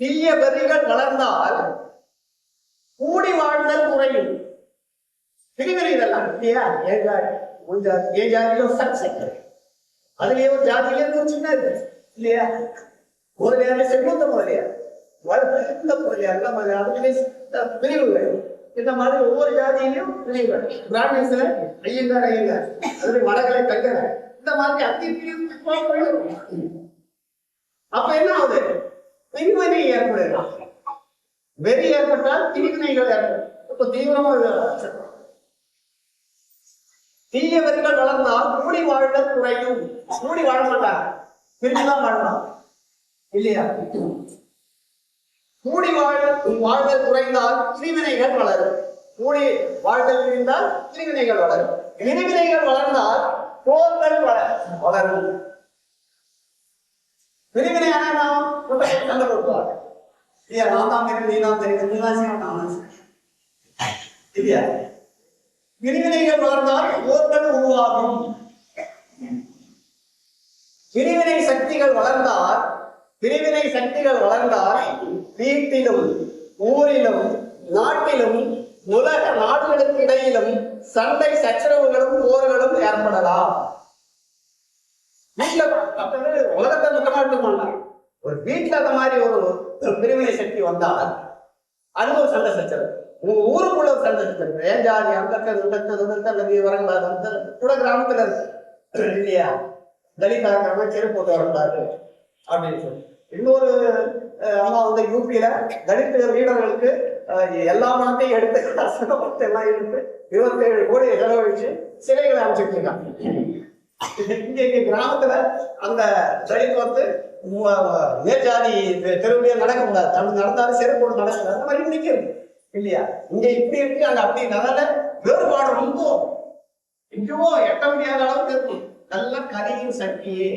தீய வெறிகள் வளர்ந்தால் கூடி வாழ்தல் குறையும். பிரிவினை இதெல்லாம் இல்லையா? ஏன் ஜாதி உன் ஜாதி ஏன் ஜாதியில சட் சக்செக்டர் அதுலயே ஒரு ஜாதியில ஒரு சின்ன இல்லையா? முதலியார் செங்குந்த முதலியார் வளர்ந்த முதலியார் இந்த அதுலயே பிரிவுகள் இந்த மாதிரி ஒவ்வொரு ஜாதியிலும் பிரிவுகள் பிராமின்ஸ்ல ஐயங்கார் ஐயங்கார். அதுல வடகலை தங்கர் இந்த மாதிரி அத்தி அப்ப என்ன ஆகுது? பிரிவினை ஏற்படுது வெறி ஏற்பட்டால் பிரிவினைகள் ஏற்படும். இப்ப தீவிரமா தீய வெறிகள் வளர்ந்தால் கூடி வாழ குறையும் கூடி வாழ மாட்டாங்க. பிரிஞ்சுதான் வாழலாம் இல்லையா? கூடி வாழ வாழ்தல் குறைந்தால் பிரிவினைகள் வளரும். கூடி வாழ்தல் பிரிந்தால் பிரிவினைகள் வளரும். பிரிவினைகள் வளர்ந்தால் போர்கள் வள- வளரும். பிரிவினை ஆனா நாம் சண்டை கொடுப்பாங்க இல்லையா நான் தான் தெரியும் நீ தான் தெரியும் நீ தான் செய்யணும், நான் இல்லையா பிரிவினைகள் வளர்ந்தால் போர்கள் உருவாகும் பிரிவினை சக்திகள் வளர்ந்தால் பிரிவினை சக்திகள் வளர்ந்தால் வீட்டிலும் ஊரிலும் நாட்டிலும் உலக நாடுகளுக்கு இடையிலும் சண்டை சச்சரவுகளும் போர்களும் ஏற்படலாம் வீட்டுல அப்ப ஒரு வீட்டில் அந்த மாதிரி ஒரு ஒரு பிரிவினை சக்தி வந்தால் அது ஒரு சண்டை சச்சரவு. உங்க ஊருக்குள்ள ஒரு சண்டை சச்சரவு. ஏன் ஜாதி அந்த இருக்கிறது இந்த அந்த கூட கிராமத்துல இருக்கு. இல்லையா? தலிதாக்காம செருப்பு போட்டு வரக்கூடாது அப்படின்னு சொல்லி. இன்னொரு அம்மா வந்து யூபியில தலித் வீரர்களுக்கு எல்லா பணத்தையும் எடுத்து அரசாங்க பணத்தை எல்லாம் எடுத்து இருபத்தேழு கோடி செலவழிச்சு சிலைகளை அமைச்சிட்டு இருக்காங்க. இங்க இங்க கிராமத்துல அந்த தலித் வந்து உ- உ- தெருவிலேயே நடக்க கூடாது நடந்தாலும் செருப்பு போட்டு நடக்க அந்த மாதிரி நிக்கிறது இல்லையா? இங்க இப்படி இருக்கு அங்க அப்படி அதனால வேறுபாடு ரொம்ப. எங்கேயோ எட்ட முடியாத அளவுக்கு இருக்கும் நல்ல கரியின் சக்தியே